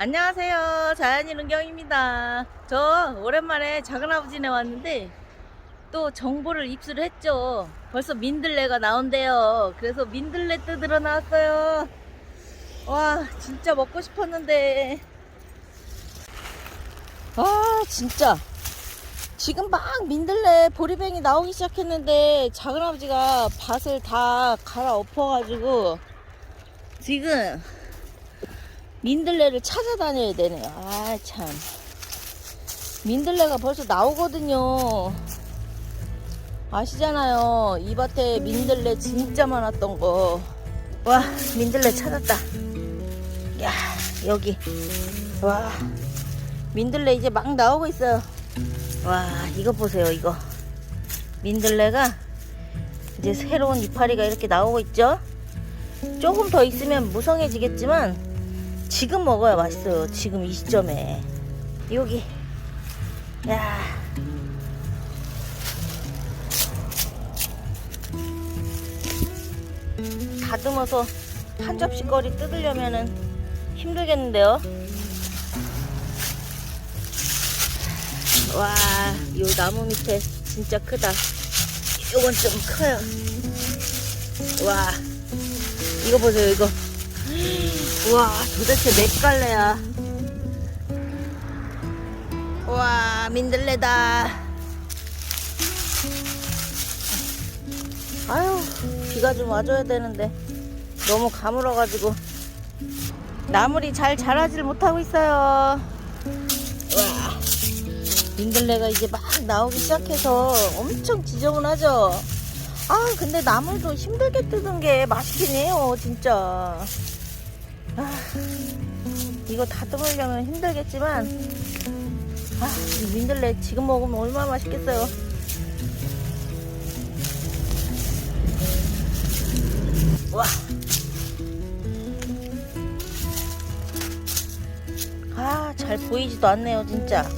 안녕하세요. 자연이 은경입니다. 저 오랜만에 작은아버지네 왔는데 또 정보를 입수를 했죠. 벌써 민들레가 나온대요. 그래서 민들레 뜯으러 나왔어요. 와, 진짜 먹고 싶었는데. 아, 진짜. 지금 막 민들레 보리뱅이 나오기 시작했는데 작은아버지가 밭을 다 갈아엎어가지고 지금 민들레를 찾아다녀야 되네요. 아, 참. 민들레가 벌써 나오거든요. 아시잖아요. 이 밭에 민들레 진짜 많았던 거. 와, 민들레 찾았다. 야, 여기. 와, 민들레 이제 막 나오고 있어요. 와, 이거 보세요, 이거. 민들레가 이제 새로운 이파리가 이렇게 나오고 있죠? 조금 더 있으면 무성해지겠지만, 지금 먹어야 맛있어요. 지금 이 시점에. 여기. 야. 다듬어서 한 접시 거리 뜯으려면은 힘들겠는데요. 와, 요 나무 밑에 진짜 크다. 요건 좀 커요. 와, 이거 보세요, 이거. 우와 도대체 몇 갈래야? 우와 민들레다. 아유 비가 좀 와줘야 되는데. 너무 가물어가지고. 나물이 잘 자라질 못하고 있어요. 와 민들레가 이제 막 나오기 시작해서 엄청 지저분하죠? 아 근데 나물도 힘들게 뜯은 게 맛있긴 해요 진짜 아, 이거 다듬으려면 힘들겠지만 아, 이 민들레 지금 먹으면 얼마나 맛있겠어요. 와. 아, 잘 보이지도 않네요, 진짜.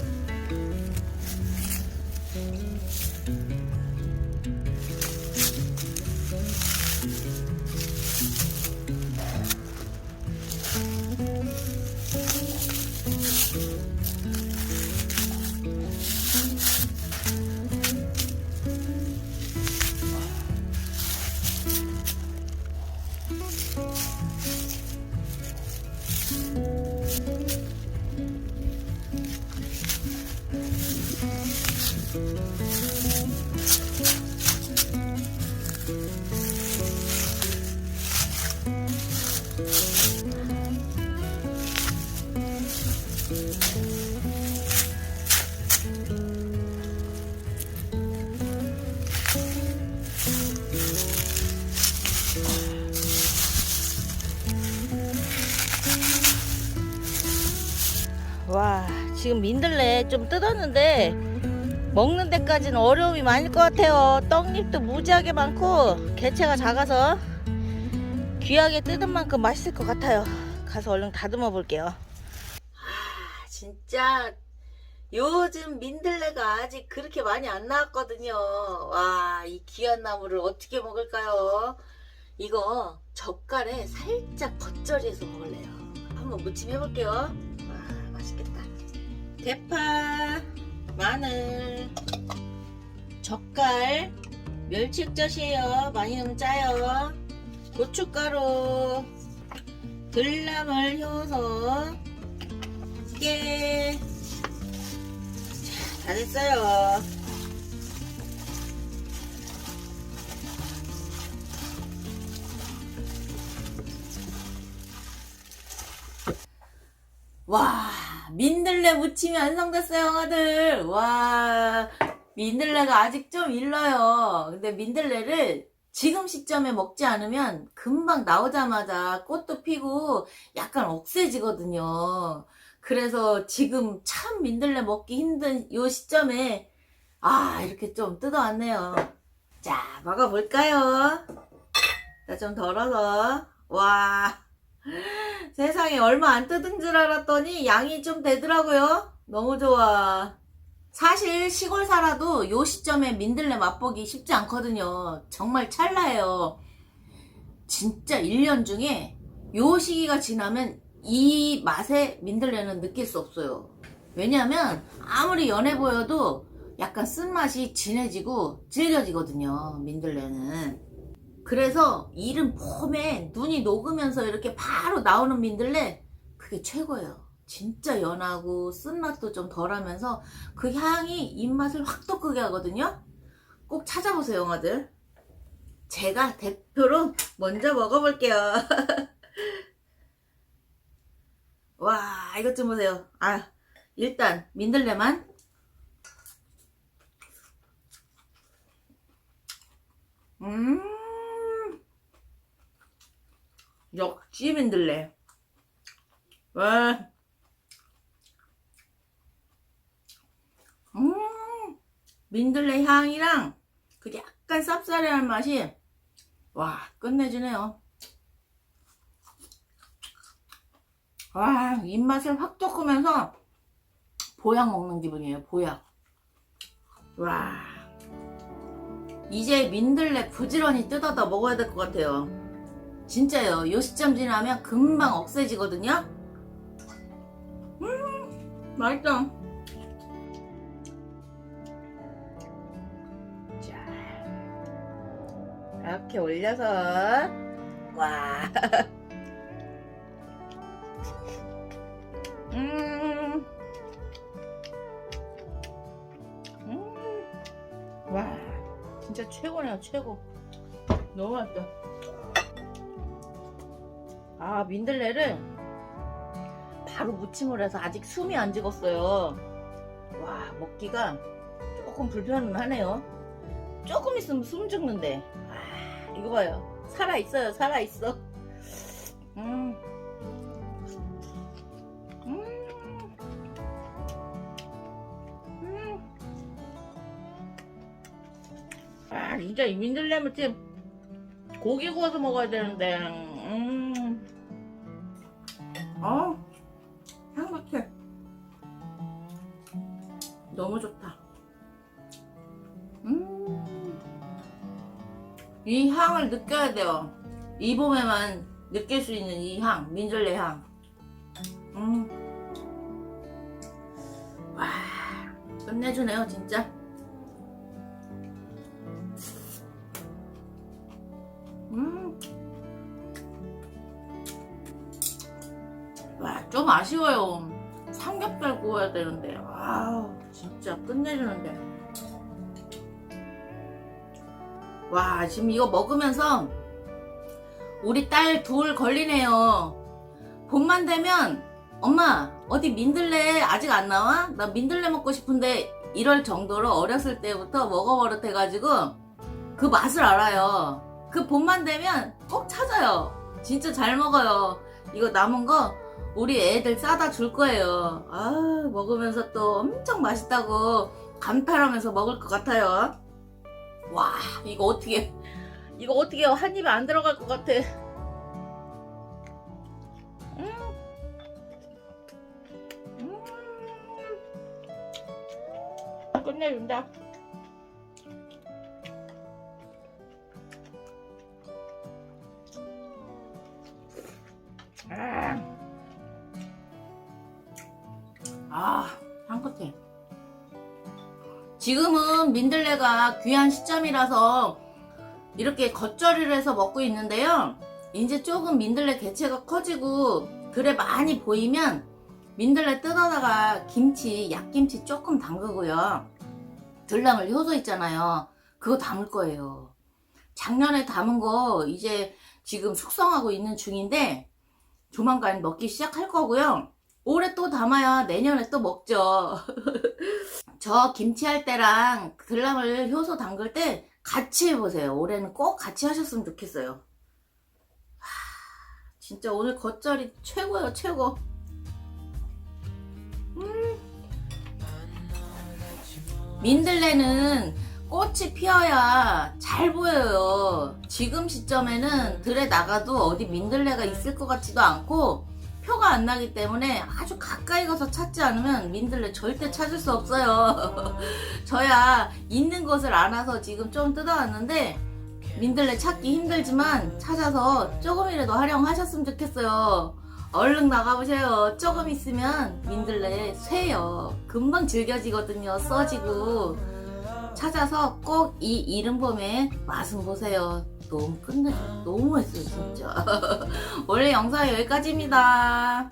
와, 지금 민들레 좀 뜯었는데 먹는 데까지는 어려움이 많을 것 같아요. 떡잎도 무지하게 많고 개체가 작아서 귀하게 뜯은 만큼 맛있을 것 같아요. 가서 얼른 다듬어 볼게요. 아, 진짜 요즘 민들레가 아직 그렇게 많이 안 나왔거든요. 와, 이 귀한 나무를 어떻게 먹을까요? 이거 젓갈에 살짝 겉절이해서 먹을래요. 한번 무침 해볼게요. 대파, 마늘, 젓갈, 멸치액젓이에요. 많이 넣으면 짜요. 고춧가루, 들나물 효소, 깨. 자, 다 됐어요. 와, 민들레 무침이 완성됐어요, 형아들. 와, 민들레가 아직 좀 일러요. 근데 민들레를 지금 시점에 먹지 않으면 금방 나오자마자 꽃도 피고 약간 억세지거든요. 그래서 지금 참 민들레 먹기 힘든 요 시점에 아, 이렇게 좀 뜯어왔네요. 자, 먹어볼까요? 자, 좀 덜어서. 와. 세상에 얼마 안 뜯은 줄 알았더니 양이 좀 되더라고요. 너무 좋아. 사실 시골 살아도 요 시점에 민들레 맛보기 쉽지 않거든요. 정말 찰나예요. 진짜 1년 중에 요 시기가 지나면 이 맛에 민들레는 느낄 수 없어요. 왜냐하면 아무리 연해 보여도 약간 쓴맛이 진해지고 질겨지거든요. 민들레는. 그래서 이른 봄에 눈이 녹으면서 이렇게 바로 나오는 민들레 그게 최고예요. 진짜 연하고 쓴맛도 좀 덜하면서 그 향이 입맛을 확 돋구게 하거든요. 꼭 찾아보세요, 영화들. 제가 대표로 먼저 먹어볼게요. 와, 이것 좀 보세요. 아, 일단 민들레만. 음, 역시 민들레. 와, 음, 민들레 향이랑 그 약간 쌉싸래한 맛이 와 끝내주네요. 와 입맛을 확 돋구면서 보약 먹는 기분이에요. 보약. 와 이제 민들레 부지런히 뜯어다 먹어야 될 것 같아요. 진짜요. 요 시점 지나면 금방 억세지거든요. 음 맛있다. 자, 이렇게 올려서 와, 음, 음, 와, 진짜 최고네요, 최고. 너무 맛있다. 아, 민들레를 바로 무침을 해서 아직 숨이 안 죽었어요. 와, 먹기가 조금 불편은 하네요. 조금 있으면 숨 죽는데. 아, 이거 봐요. 살아있어요, 살아있어. 음. 음. 음. 아, 진짜 이 민들레 무침 고기 구워서 먹어야 되는데. 이 향을 느껴야 돼요. 이 봄에만 느낄 수 있는 이 향, 민들레 향. 음. 와, 끝내주네요, 진짜. 음. 와, 좀 아쉬워요. 삼겹살 구워야 되는데. 와우, 진짜 끝내주는데. 와, 지금 이거 먹으면서 우리 딸 둘 걸리네요. 봄만 되면 엄마 어디 민들레 아직 안 나와? 나 민들레 먹고 싶은데 이럴 정도로 어렸을 때부터 먹어버릇해가지고 그 맛을 알아요. 그 봄만 되면 꼭 찾아요. 진짜 잘 먹어요. 이거 남은 거 우리 애들 싸다 줄 거예요. 아 먹으면서 또 엄청 맛있다고 감탄하면서 먹을 것 같아요. 와 이거 어떻게 이거 어떻게 한 입에 안 들어갈 것 같아. 음. 음. 끝내준다. 지금은 민들레가 귀한 시점이라서 이렇게 겉절이를 해서 먹고 있는데요. 이제 조금 민들레 개체가 커지고 들에 많이 보이면 민들레 뜯어다가 김치, 약김치 조금 담그고요. 들나물 효소 있잖아요. 그거 담을 거예요. 작년에 담은 거 이제 지금 숙성하고 있는 중인데 조만간 먹기 시작할 거고요. 올해 또 담아야 내년에 또 먹죠. 저 김치 할 때랑 들나물 효소 담글 때 같이 해보세요. 올해는 꼭 같이 하셨으면 좋겠어요. 하, 진짜 오늘 겉절이 최고예요, 최고. 음. 민들레는 꽃이 피어야 잘 보여요. 지금 시점에는 들에 나가도 어디 민들레가 있을 것 같지도 않고 표가 안 나기 때문에 아주 가까이 가서 찾지 않으면 민들레 절대 찾을 수 없어요. 저야 있는 것을 알아서 지금 좀 뜯어왔는데 민들레 찾기 힘들지만 찾아서 조금이라도 활용하셨으면 좋겠어요. 얼른 나가보세요. 조금 있으면 민들레 쇠요. 금방 질겨지거든요. 써지고. 찾아서 꼭 이 이른 봄에 맛은 보세요. 너무 끝내줘. 너무 했어요, 진짜. 원래 영상 여기까지입니다.